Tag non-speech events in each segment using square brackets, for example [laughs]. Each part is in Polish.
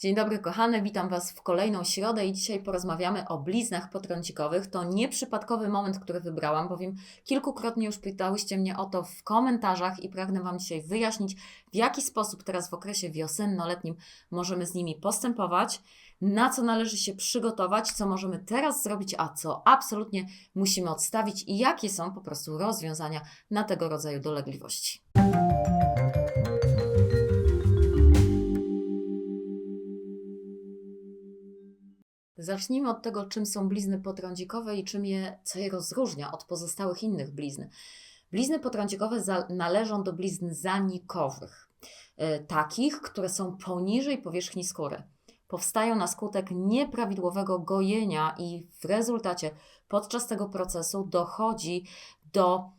Dzień dobry kochane, witam Was w kolejną środę i dzisiaj porozmawiamy o bliznach potrącikowych. To nieprzypadkowy moment, który wybrałam, bowiem kilkukrotnie już pytałyście mnie o to w komentarzach i pragnę Wam dzisiaj wyjaśnić, w jaki sposób teraz w okresie wiosenno-letnim możemy z nimi postępować, na co należy się przygotować, co możemy teraz zrobić, a co absolutnie musimy odstawić i jakie są po prostu rozwiązania na tego rodzaju dolegliwości. Zacznijmy od tego, czym są blizny potrądzikowe i czym je, co je rozróżnia od pozostałych innych blizn. Blizny potrądzikowe za, należą do blizn zanikowych, e, takich, które są poniżej powierzchni skóry. Powstają na skutek nieprawidłowego gojenia i w rezultacie podczas tego procesu dochodzi do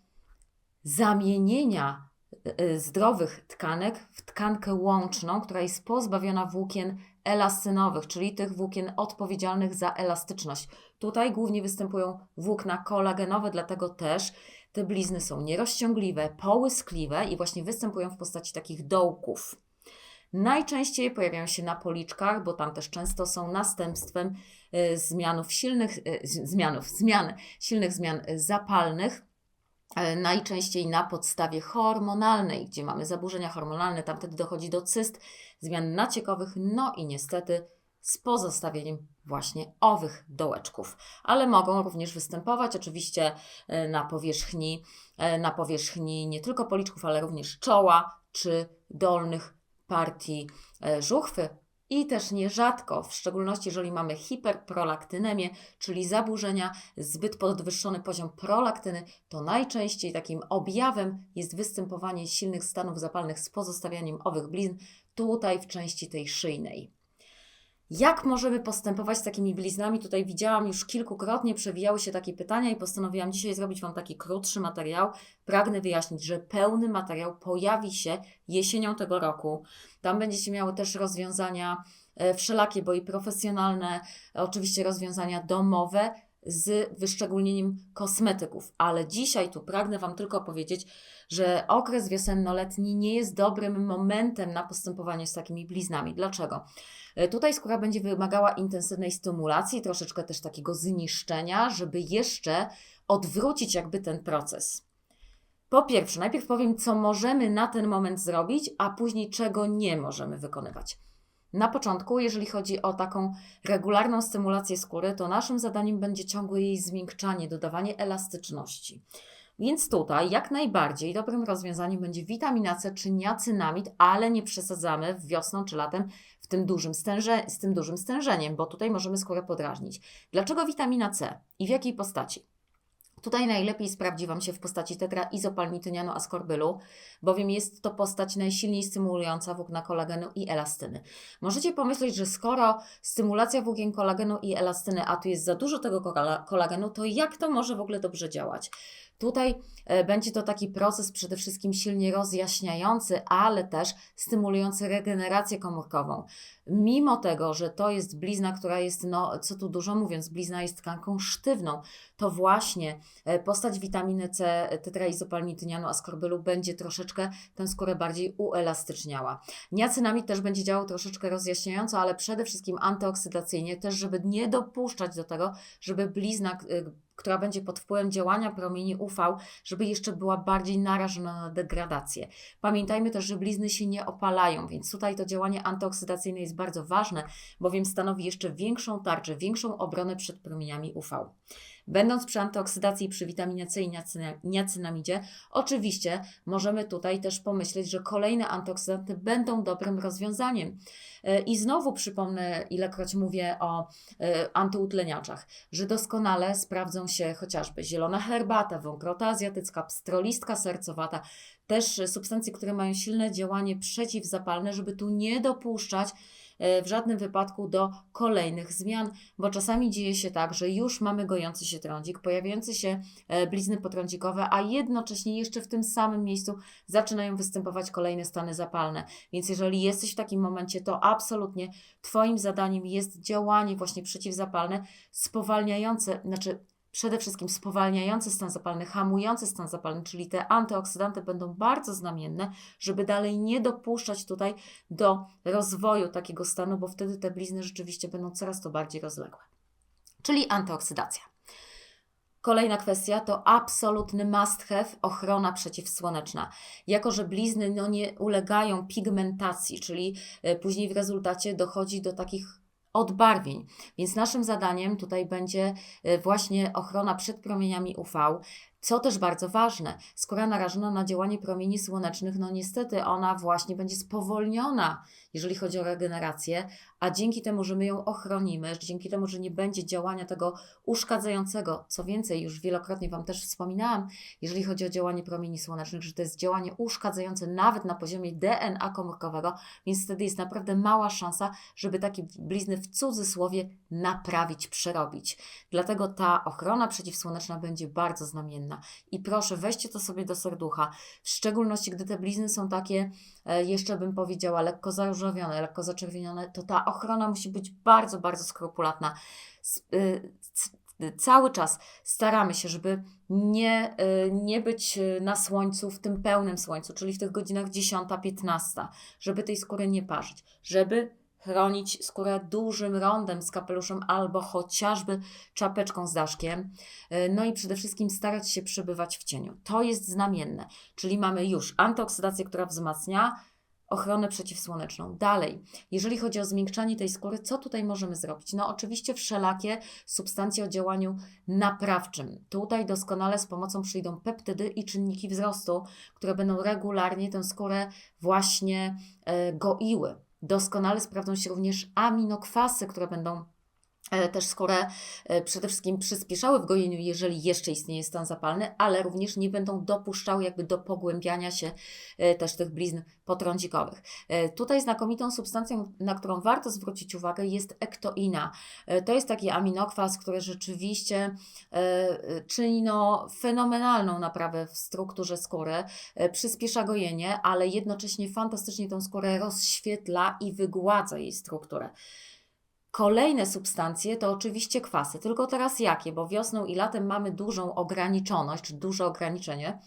zamienienia e, zdrowych tkanek w tkankę łączną, która jest pozbawiona włókien elastynowych, czyli tych włókien odpowiedzialnych za elastyczność. Tutaj głównie występują włókna kolagenowe, dlatego też te blizny są nierozciągliwe, połyskliwe i właśnie występują w postaci takich dołków. Najczęściej pojawiają się na policzkach, bo tam też często są następstwem y, zmianów silnych, y, zmianów, zmian, silnych zmian zapalnych najczęściej na podstawie hormonalnej, gdzie mamy zaburzenia hormonalne, tam wtedy dochodzi do cyst, zmian naciekowych, no i niestety z pozostawieniem właśnie owych dołeczków. Ale mogą również występować oczywiście e, na powierzchni, e, na powierzchni nie tylko policzków, ale również czoła czy dolnych partii żuchwy, i też nierzadko, w szczególności jeżeli mamy hiperprolaktynemię, czyli zaburzenia, zbyt podwyższony poziom prolaktyny, to najczęściej takim objawem jest występowanie silnych stanów zapalnych z pozostawianiem owych blizn tutaj w części tej szyjnej. Jak możemy postępować z takimi bliznami? Tutaj widziałam już kilkukrotnie, przewijały się takie pytania i postanowiłam dzisiaj zrobić Wam taki krótszy materiał. Pragnę wyjaśnić, że pełny materiał pojawi się jesienią tego roku. Tam będziecie miały też rozwiązania e, wszelakie, bo i profesjonalne, oczywiście rozwiązania domowe z wyszczególnieniem kosmetyków. Ale dzisiaj tu pragnę Wam tylko powiedzieć, że okres wiosenno-letni nie jest dobrym momentem na postępowanie z takimi bliznami. Dlaczego? E, tutaj skóra będzie wymagała intensywnej stymulacji, troszeczkę też takiego zniszczenia, żeby jeszcze odwrócić jakby ten proces. Po pierwsze, najpierw powiem, co możemy na ten moment zrobić, a później czego nie możemy wykonywać. Na początku, jeżeli chodzi o taką regularną stymulację skóry, to naszym zadaniem będzie ciągłe jej zmiękczanie, dodawanie elastyczności. Więc tutaj jak najbardziej dobrym rozwiązaniem będzie witamina C czy niacynamid, ale nie przesadzamy wiosną czy latem w tym dużym stęże, z tym dużym stężeniem, bo tutaj możemy skórę podrażnić. Dlaczego witamina C i w jakiej postaci? Tutaj najlepiej sprawdzi Wam się w postaci tetraizopalmitynianu askorbylu, bowiem jest to postać najsilniej stymulująca włókna kolagenu i elastyny. Możecie pomyśleć, że skoro stymulacja włókien kolagenu i elastyny, a tu jest za dużo tego kolagenu, to jak to może w ogóle dobrze działać? Tutaj e, będzie to taki proces przede wszystkim silnie rozjaśniający, ale też stymulujący regenerację komórkową. Mimo tego, że to jest blizna, która jest, no co tu dużo mówiąc, blizna jest tkanką sztywną, to właśnie e, postać witaminy C, tetraizopalmitynianu askorbylu będzie troszeczkę tę skórę bardziej uelastyczniała. Niacynamid też będzie działał troszeczkę rozjaśniająco, ale przede wszystkim antyoksydacyjnie, też żeby nie dopuszczać do tego, żeby blizna e, która będzie pod wpływem działania promieni UV, żeby jeszcze była bardziej narażona na degradację. Pamiętajmy też, że blizny się nie opalają, więc tutaj to działanie antyoksydacyjne jest bardzo ważne, bowiem stanowi jeszcze większą tarczę, większą obronę przed promieniami UV. Będąc przy antyoksydacji przy witaminie C i niacynamidzie, oczywiście możemy tutaj też pomyśleć, że kolejne antyoksydanty będą dobrym rozwiązaniem. E, I znowu przypomnę, ilekroć mówię o e, antyutleniaczach, że doskonale sprawdzą się chociażby zielona herbata, wągrota azjatycka, pstrolistka sercowata, też substancje, które mają silne działanie przeciwzapalne, żeby tu nie dopuszczać w żadnym wypadku do kolejnych zmian, bo czasami dzieje się tak, że już mamy gojący się trądzik, pojawiające się e, blizny potrądzikowe, a jednocześnie jeszcze w tym samym miejscu zaczynają występować kolejne stany zapalne. Więc jeżeli jesteś w takim momencie, to absolutnie Twoim zadaniem jest działanie właśnie przeciwzapalne, spowalniające, znaczy przede wszystkim spowalniający stan zapalny, hamujący stan zapalny, czyli te antyoksydanty będą bardzo znamienne, żeby dalej nie dopuszczać tutaj do rozwoju takiego stanu, bo wtedy te blizny rzeczywiście będą coraz to bardziej rozległe. Czyli antyoksydacja. Kolejna kwestia to absolutny must have ochrona przeciwsłoneczna. Jako, że blizny no, nie ulegają pigmentacji, czyli e, później w rezultacie dochodzi do takich odbarwień. Więc naszym zadaniem tutaj będzie e, właśnie ochrona przed promieniami UV. Co też bardzo ważne, skóra narażona na działanie promieni słonecznych, no niestety ona właśnie będzie spowolniona, jeżeli chodzi o regenerację, a dzięki temu, że my ją ochronimy, dzięki temu, że nie będzie działania tego uszkadzającego, co więcej, już wielokrotnie Wam też wspominałam, jeżeli chodzi o działanie promieni słonecznych, że to jest działanie uszkadzające nawet na poziomie DNA komórkowego, więc wtedy jest naprawdę mała szansa, żeby takie blizny w cudzysłowie naprawić, przerobić. Dlatego ta ochrona przeciwsłoneczna będzie bardzo znamienna. I proszę, weźcie to sobie do serducha, w szczególności gdy te blizny są takie, e, jeszcze bym powiedziała, lekko zaróżowione, lekko zaczerwienione, to ta ochrona musi być bardzo, bardzo skrupulatna. Y, cały czas staramy się, żeby nie, y, nie być na słońcu, w tym pełnym słońcu, czyli w tych godzinach 10-15, żeby tej skóry nie parzyć, żeby chronić skórę dużym rondem z kapeluszem albo chociażby czapeczką z daszkiem. No i przede wszystkim starać się przebywać w cieniu. To jest znamienne, czyli mamy już antyoksydację, która wzmacnia, ochronę przeciwsłoneczną. Dalej, jeżeli chodzi o zmiękczanie tej skóry, co tutaj możemy zrobić? No oczywiście wszelakie substancje o działaniu naprawczym. Tutaj doskonale z pomocą przyjdą peptydy i czynniki wzrostu, które będą regularnie tę skórę właśnie e, goiły. Doskonale sprawdzą się również aminokwasy, które będą też skórę e, przede wszystkim przyspieszały w gojeniu, jeżeli jeszcze istnieje stan zapalny, ale również nie będą dopuszczały jakby do pogłębiania się e, też tych blizn potrądzikowych. Tutaj znakomitą substancją, na którą warto zwrócić uwagę jest ektoina. To jest taki aminokwas, który rzeczywiście czyni no, fenomenalną naprawę w strukturze skóry, przyspiesza gojenie, ale jednocześnie fantastycznie tą skórę rozświetla i wygładza jej strukturę. Kolejne substancje to oczywiście kwasy, tylko teraz jakie? Bo wiosną i latem mamy dużą ograniczoność, czy duże ograniczenie.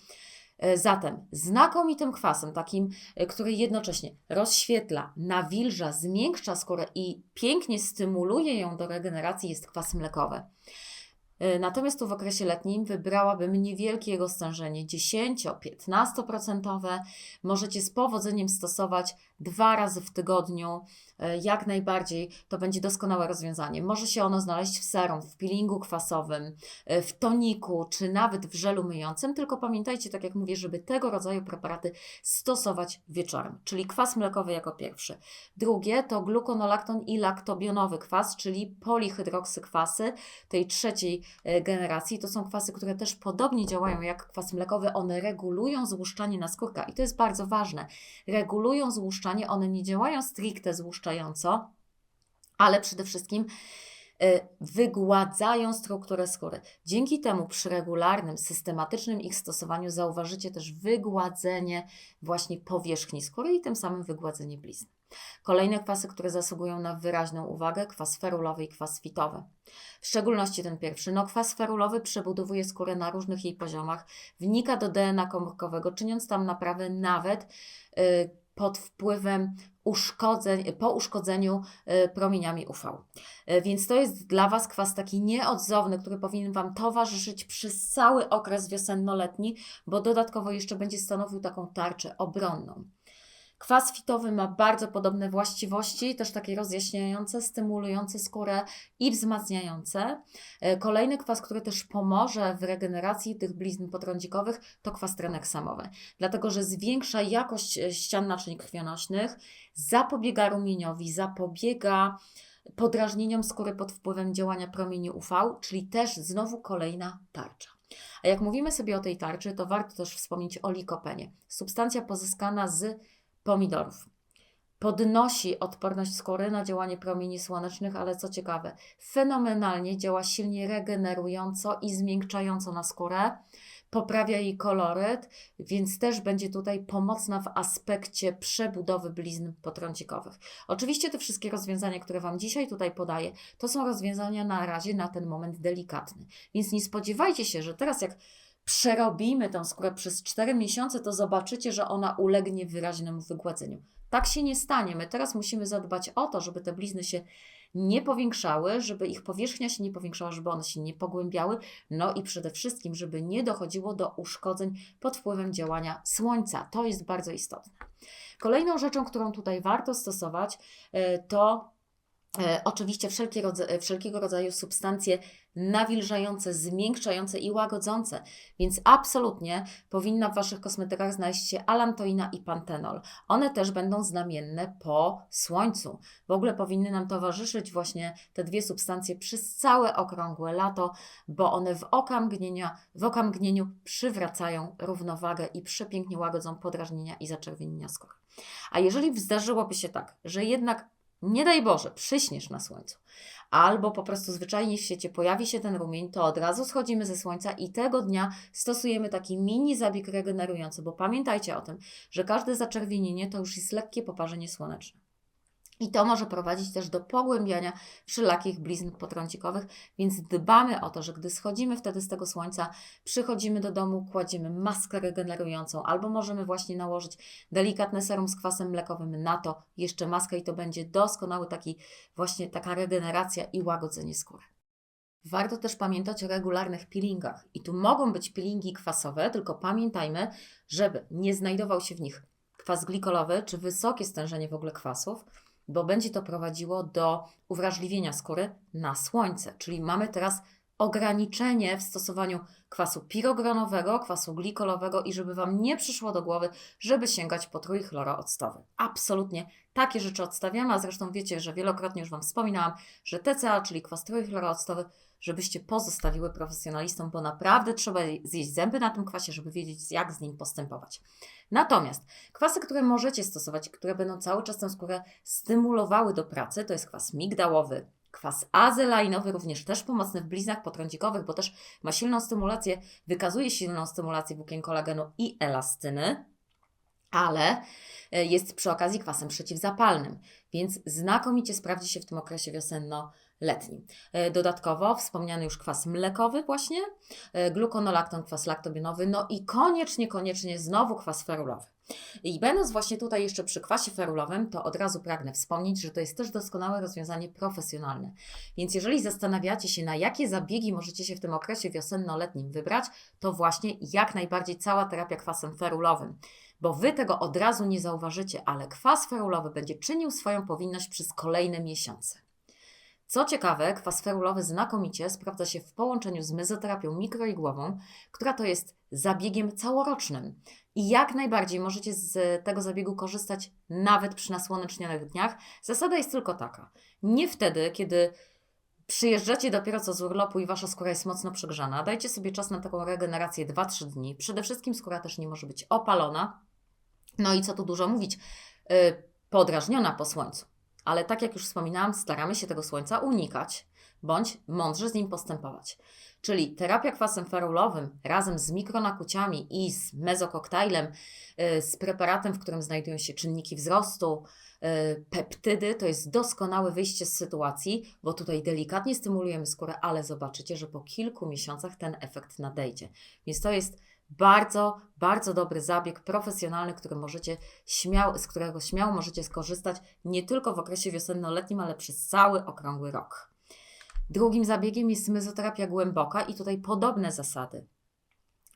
E, zatem znakomitym kwasem, takim, e, który jednocześnie rozświetla, nawilża, zmiękcza skórę i pięknie stymuluje ją do regeneracji, jest kwas mlekowy. E, natomiast tu w okresie letnim wybrałabym niewielkie jego stężenie 10-15%. Możecie z powodzeniem stosować dwa razy w tygodniu E, jak najbardziej to będzie doskonałe rozwiązanie. Może się ono znaleźć w serum, w peelingu kwasowym, e, w toniku, czy nawet w żelu myjącym, tylko pamiętajcie, tak jak mówię, żeby tego rodzaju preparaty stosować wieczorem, czyli kwas mlekowy jako pierwszy. Drugie to glukonolakton i laktobionowy kwas, czyli polihydroksykwasy tej trzeciej e, generacji. To są kwasy, które też podobnie działają jak kwas mlekowy. One regulują złuszczanie naskórka i to jest bardzo ważne. Regulują złuszczanie, one nie działają stricte złuszczanie, ale przede wszystkim y, wygładzają strukturę skóry. Dzięki temu przy regularnym, systematycznym ich stosowaniu zauważycie też wygładzenie właśnie powierzchni skóry i tym samym wygładzenie blizn. Kolejne kwasy, które zasługują na wyraźną uwagę, kwas ferulowy i kwas fitowy. W szczególności ten pierwszy. No, kwas ferulowy przebudowuje skórę na różnych jej poziomach, wnika do DNA komórkowego, czyniąc tam naprawę nawet yy, pod wpływem uszkodzeń, po uszkodzeniu e, promieniami UV. E, więc to jest dla Was kwas taki nieodzowny, który powinien Wam towarzyszyć przez cały okres wiosenno-letni, bo dodatkowo jeszcze będzie stanowił taką tarczę obronną. Kwas fitowy ma bardzo podobne właściwości, też takie rozjaśniające, stymulujące skórę i wzmacniające. E, kolejny kwas, który też pomoże w regeneracji tych blizn potrądzikowych, to kwas traneksamowy, dlatego że zwiększa jakość e, ścian naczyń krwionośnych, zapobiega rumieniowi, zapobiega podrażnieniom skóry pod wpływem działania promieni UV, czyli też znowu kolejna tarcza. A jak mówimy sobie o tej tarczy, to warto też wspomnieć o likopenie. Substancja pozyskana z pomidorów. Podnosi odporność skóry na działanie promieni słonecznych, ale co ciekawe, fenomenalnie działa silnie regenerująco i zmiękczająco na skórę. poprawia jej koloryt, więc też będzie tutaj pomocna w aspekcie przebudowy blizn potrącikowych. Oczywiście te wszystkie rozwiązania, które Wam dzisiaj tutaj podaję, to są rozwiązania na razie na ten moment delikatne. Więc nie spodziewajcie się, że teraz jak przerobimy tą skórę przez 4 miesiące, to zobaczycie, że ona ulegnie wyraźnemu wygładzeniu. Tak się nie stanie. My teraz musimy zadbać o to, żeby te blizny się nie powiększały, żeby ich powierzchnia się nie powiększała, żeby one się nie pogłębiały, no i przede wszystkim, żeby nie dochodziło do uszkodzeń pod wpływem działania słońca. To jest bardzo istotne. Kolejną rzeczą, którą tutaj warto stosować, e, to E, oczywiście wszelkie rodza wszelkiego rodzaju substancje nawilżające, zmiękczające i łagodzące, więc absolutnie powinna w Waszych kosmetykach znaleźć się alantoina i pantenol. One też będą znamienne po słońcu. W ogóle powinny nam towarzyszyć właśnie te dwie substancje przez całe okrągłe lato, bo one w w okamgnieniu przywracają równowagę i przepięknie łagodzą podrażnienia i zaczerwienienia skóry. A jeżeli zdarzyłoby się tak, że jednak nie daj Boże, przyśniesz na słońcu, albo po prostu zwyczajnie w świecie pojawi się ten rumień, to od razu schodzimy ze słońca i tego dnia stosujemy taki mini zabieg regenerujący, bo pamiętajcie o tym, że każde zaczerwienienie to już jest lekkie poparzenie słoneczne. I to może prowadzić też do pogłębiania wszelakich blizn potrącikowych, więc dbamy o to, że gdy schodzimy wtedy z tego słońca, przychodzimy do domu, kładziemy maskę regenerującą, albo możemy właśnie nałożyć delikatne serum z kwasem mlekowym na to jeszcze maskę i to będzie doskonały taki właśnie taka regeneracja i łagodzenie skóry. Warto też pamiętać o regularnych peelingach. I tu mogą być peelingi kwasowe, tylko pamiętajmy, żeby nie znajdował się w nich kwas glikolowy czy wysokie stężenie w ogóle kwasów, bo będzie to prowadziło do uwrażliwienia skóry na słońce. Czyli mamy teraz ograniczenie w stosowaniu kwasu pirogronowego, kwasu glikolowego i żeby Wam nie przyszło do głowy, żeby sięgać po trójchlorooctowy. Absolutnie takie rzeczy odstawiamy, a zresztą wiecie, że wielokrotnie już Wam wspominałam, że TCA, czyli kwas trójchlorooctowy, żebyście pozostawiły profesjonalistom, bo naprawdę trzeba zjeść zęby na tym kwasie, żeby wiedzieć, jak z nim postępować. Natomiast kwasy, które możecie stosować, które będą cały czas tę skórę stymulowały do pracy, to jest kwas migdałowy, kwas azelainowy, również też pomocny w bliznach potrącikowych, bo też ma silną stymulację, wykazuje silną stymulację włókien kolagenu i elastyny, ale e, jest przy okazji kwasem przeciwzapalnym, więc znakomicie sprawdzi się w tym okresie wiosenno letnim. E, dodatkowo wspomniany już kwas mlekowy właśnie, e, glukonolakton, kwas laktobionowy, no i koniecznie, koniecznie znowu kwas ferulowy. I będąc właśnie tutaj jeszcze przy kwasie ferulowym, to od razu pragnę wspomnieć, że to jest też doskonałe rozwiązanie profesjonalne. Więc jeżeli zastanawiacie się, na jakie zabiegi możecie się w tym okresie wiosenno-letnim wybrać, to właśnie jak najbardziej cała terapia kwasem ferulowym. Bo Wy tego od razu nie zauważycie, ale kwas ferulowy będzie czynił swoją powinność przez kolejne miesiące. Co ciekawe, kwas ferulowy znakomicie sprawdza się w połączeniu z mezoterapią mikroigłową, która to jest zabiegiem całorocznym. I jak najbardziej możecie z tego zabiegu korzystać nawet przy nasłonecznionych dniach. Zasada jest tylko taka: nie wtedy, kiedy przyjeżdżacie dopiero co z urlopu i wasza skóra jest mocno przegrzana. Dajcie sobie czas na taką regenerację 2-3 dni. Przede wszystkim skóra też nie może być opalona. No i co tu dużo mówić, yy, podrażniona po słońcu. Ale tak jak już wspominałam, staramy się tego słońca unikać, bądź mądrze z nim postępować. Czyli terapia kwasem ferulowym razem z mikronakuciami i z mezokoktajlem, y, z preparatem, w którym znajdują się czynniki wzrostu, y, peptydy, to jest doskonałe wyjście z sytuacji, bo tutaj delikatnie stymulujemy skórę, ale zobaczycie, że po kilku miesiącach ten efekt nadejdzie. Więc to jest bardzo, bardzo dobry zabieg profesjonalny, który możecie śmiało, z którego śmiało możecie skorzystać nie tylko w okresie wiosenno-letnim, ale przez cały okrągły rok. Drugim zabiegiem jest mezoterapia głęboka i tutaj podobne zasady.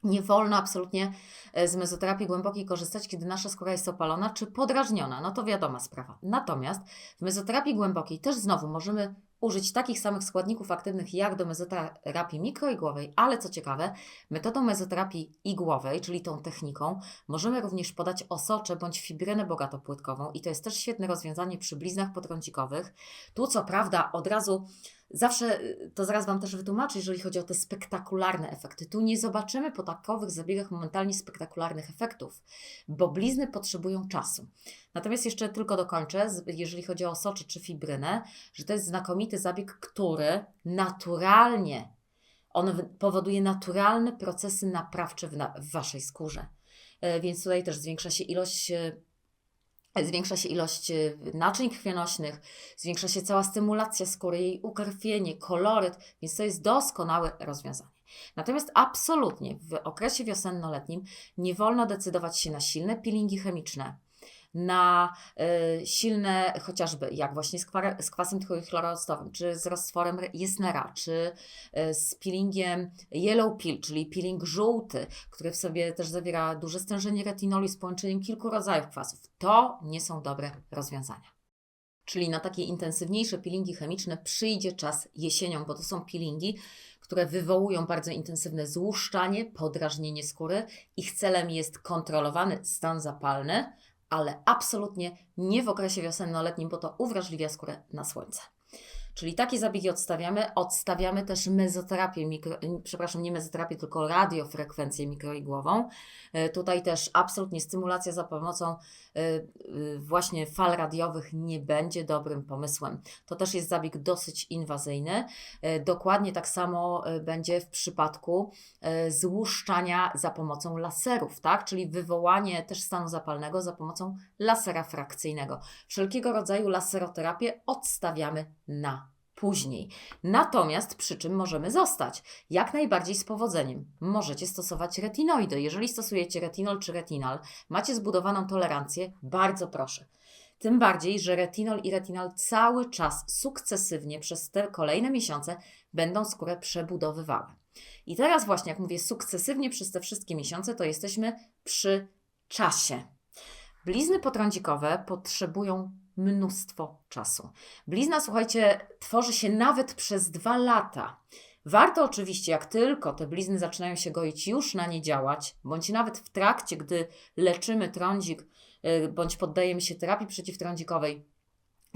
Nie wolno absolutnie e, z mezoterapii głębokiej korzystać, kiedy nasza skóra jest opalona czy podrażniona. No to wiadoma sprawa. Natomiast w mezoterapii głębokiej też znowu możemy użyć takich samych składników aktywnych jak do mezoterapii mikroigłowej, ale co ciekawe, metodą mezoterapii igłowej, czyli tą techniką, możemy również podać osocze bądź fibrynę bogatopłytkową i to jest też świetne rozwiązanie przy bliznach potrącikowych. Tu co prawda od razu Zawsze y, to zaraz Wam też wytłumaczę, jeżeli chodzi o te spektakularne efekty. Tu nie zobaczymy po takowych zabiegach momentalnie spektakularnych efektów, bo blizny potrzebują czasu. Natomiast jeszcze tylko dokończę, jeżeli chodzi o soczy czy fibrynę, że to jest znakomity zabieg, który naturalnie On powoduje naturalne procesy naprawcze w, na, w Waszej skórze. E, Więc tutaj też zwiększa się ilość e, Zwiększa się ilość e, naczyń krwionośnych, zwiększa się cała stymulacja skóry, jej ukrwienie, koloryt, więc to jest doskonałe rozwiązanie. Natomiast absolutnie w okresie wiosenno-letnim nie wolno decydować się na silne peelingi chemiczne, na e, silne chociażby jak właśnie z, kwasem trójchlorooctowym, czy z roztworem Jesnera, czy e, z peelingiem Yellow Peel, czyli peeling żółty, który w sobie też zawiera duże stężenie retinolu z połączeniem kilku rodzajów kwasów. To nie są dobre rozwiązania. Czyli na takie intensywniejsze peelingi chemiczne przyjdzie czas jesienią, bo to są peelingi, które wywołują bardzo intensywne złuszczanie, podrażnienie skóry. Ich celem jest kontrolowany stan zapalny, ale absolutnie nie w okresie wiosenno-letnim, bo to uwrażliwia skórę na słońce. Czyli takie zabiegi odstawiamy. Odstawiamy też mezoterapię, mikro, przepraszam, nie mezoterapię, tylko radiofrekwencję mikroigłową. E, Tutaj też absolutnie stymulacja za pomocą e, e, właśnie fal radiowych nie będzie dobrym pomysłem. To też jest zabieg dosyć inwazyjny. Dokładnie tak samo będzie w przypadku złuszczania za pomocą laserów, tak? Czyli wywołanie też stanu zapalnego za pomocą lasera frakcyjnego. Wszelkiego rodzaju laseroterapię odstawiamy na później. Natomiast przy czym możemy zostać? Jak najbardziej z powodzeniem. Możecie stosować retinoidy. Jeżeli stosujecie retinol czy retinal, macie zbudowaną tolerancję, bardzo proszę. Tym bardziej, że retinol i retinal cały czas sukcesywnie przez te kolejne miesiące będą skórę przebudowywały. I teraz właśnie, jak mówię sukcesywnie przez te wszystkie miesiące, to jesteśmy przy czasie. Blizny potrądzikowe potrzebują mnóstwo czasu. Blizna, słuchajcie, tworzy się nawet przez dwa lata. Warto oczywiście, jak tylko te blizny zaczynają się goić, już na nie działać, bądź nawet w trakcie, gdy leczymy trądzik, y, bądź poddajemy się terapii przeciwtrądzikowej,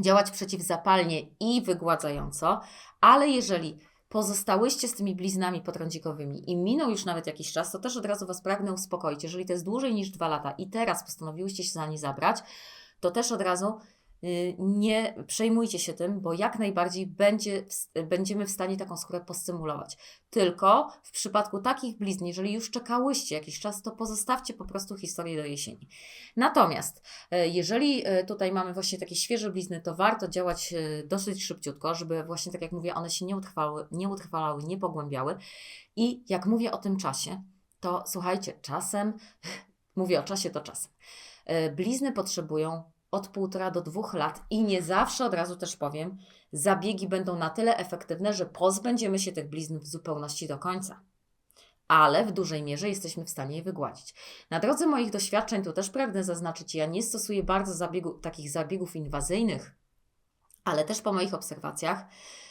działać przeciwzapalnie i wygładzająco, ale jeżeli pozostałyście z tymi bliznami potrądzikowymi i minął już nawet jakiś czas, to też od razu Was pragnę uspokoić. Jeżeli to jest dłużej niż dwa lata i teraz postanowiłyście się za nie zabrać, to też od razu nie przejmujcie się tym, bo jak najbardziej będzie, będziemy w stanie taką skórę postymulować. Tylko w przypadku takich blizn, jeżeli już czekałyście jakiś czas, to pozostawcie po prostu historię do jesieni. Natomiast e, jeżeli e, tutaj mamy właśnie takie świeże blizny, to warto działać dosyć szybciutko, żeby właśnie tak jak mówię, one się nie utrwały, nie utrwalały, nie pogłębiały. I jak mówię o tym czasie, to słuchajcie, czasem, [laughs] mówię o czasie, to czasem. Blizny potrzebują od półtora do dwóch lat i nie zawsze, od razu też powiem, zabiegi będą na tyle efektywne, że pozbędziemy się tych blizn w zupełności do końca. Ale w dużej mierze jesteśmy w stanie je wygładzić. Na drodze moich doświadczeń, tu też pragnę zaznaczyć, ja nie stosuję bardzo zabiegu, takich zabiegów inwazyjnych, ale też po moich obserwacjach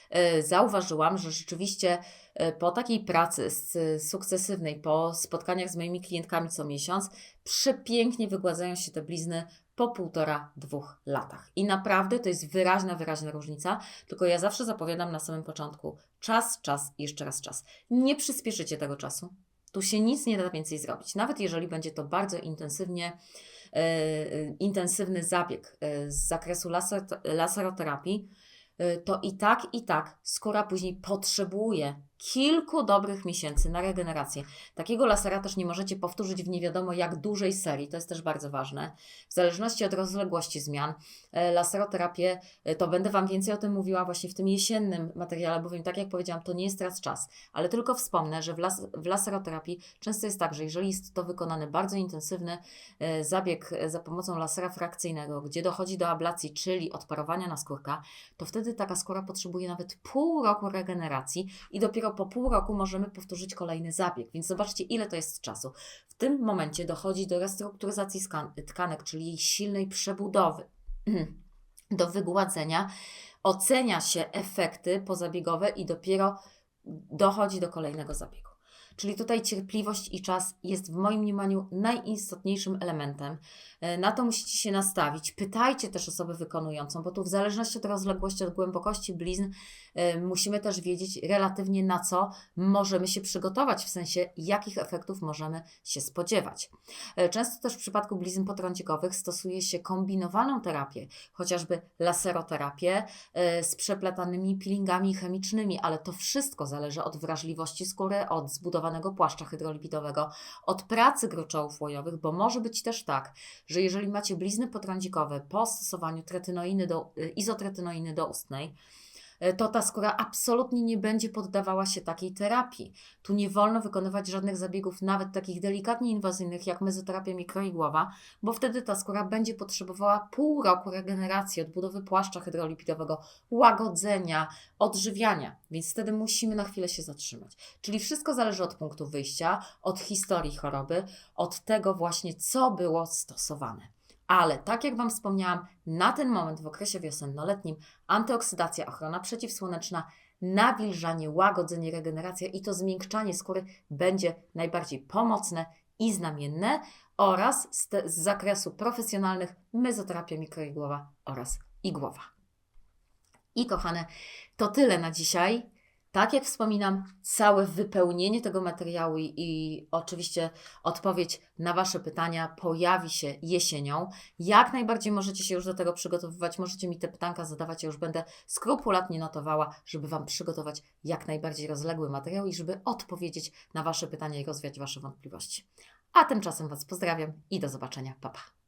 e, zauważyłam, że rzeczywiście e, po takiej pracy s- sukcesywnej, po spotkaniach z moimi klientkami co miesiąc, przepięknie wygładzają się te blizny po półtora, dwóch latach. I naprawdę to jest wyraźna, wyraźna różnica, tylko ja zawsze zapowiadam na samym początku czas, czas i jeszcze raz czas. Nie przyspieszycie tego czasu. Tu się nic nie da więcej zrobić. Nawet jeżeli będzie to bardzo intensywnie, e, intensywny zabieg e, z zakresu laser, laseroterapii, to i tak, i tak skóra później potrzebuje kilku dobrych miesięcy na regenerację. Takiego lasera też nie możecie powtórzyć w nie wiadomo jak dużej serii, to jest też bardzo ważne. W zależności od rozległości zmian, e, laseroterapię, e, to będę Wam więcej o tym mówiła właśnie w tym jesiennym materiale, bowiem tak jak powiedziałam, to nie jest teraz czas, ale tylko wspomnę, że w, las, w laseroterapii często jest tak, że jeżeli jest to wykonany bardzo intensywny e, zabieg za pomocą lasera frakcyjnego, gdzie dochodzi do ablacji, czyli odparowania naskórka, to wtedy taka skóra potrzebuje nawet pół roku regeneracji i dopiero po pół roku możemy powtórzyć kolejny zabieg. Więc zobaczcie, ile to jest czasu. W tym momencie dochodzi do restrukturyzacji tkanek, czyli jej silnej przebudowy, [clears throat] do wygładzenia, ocenia się efekty pozabiegowe i dopiero dochodzi do kolejnego zabiegu. Czyli tutaj cierpliwość i czas jest w moim mniemaniu najistotniejszym elementem. E, Na to musicie się nastawić. Pytajcie też osobę wykonującą, bo tu w zależności od rozległości, od głębokości blizn, e, musimy też wiedzieć relatywnie na co możemy się przygotować, w sensie jakich efektów możemy się spodziewać. E, Często też w przypadku blizn potrącikowych stosuje się kombinowaną terapię, chociażby laseroterapię z przeplatanymi peelingami chemicznymi, ale to wszystko zależy od wrażliwości skóry, od zbudowanego płaszcza hydrolipidowego, od pracy gruczołów łojowych, bo może być też tak, że jeżeli macie blizny potrącikowe po stosowaniu tretynoiny do, y, izotretynoiny doustnej, to ta skóra absolutnie nie będzie poddawała się takiej terapii. Tu nie wolno wykonywać żadnych zabiegów, nawet takich delikatnie inwazyjnych jak mezoterapia mikroigłowa, bo wtedy ta skóra będzie potrzebowała pół roku regeneracji, odbudowy płaszcza hydrolipidowego, łagodzenia, odżywiania, więc wtedy musimy na chwilę się zatrzymać. Czyli wszystko zależy od punktu wyjścia, od historii choroby, od tego właśnie, co było stosowane. Ale tak jak Wam wspomniałam, na ten moment w okresie wiosennoletnim antyoksydacja, ochrona przeciwsłoneczna, nawilżanie, łagodzenie, regeneracja i to zmiękczanie skóry będzie najbardziej pomocne i znamienne oraz z, te, z zakresu profesjonalnych mezoterapia mikroigłowa oraz igłowa. I kochane, to tyle na dzisiaj. Tak jak wspominam, całe wypełnienie tego materiału i, i oczywiście odpowiedź na Wasze pytania pojawi się jesienią. Jak najbardziej możecie się już do tego przygotowywać, możecie mi te pytanka zadawać, ja już będę skrupulatnie notowała, żeby Wam przygotować jak najbardziej rozległy materiał i żeby odpowiedzieć na Wasze pytania i rozwiać Wasze wątpliwości. A tymczasem Was pozdrawiam i do zobaczenia. Pa, pa.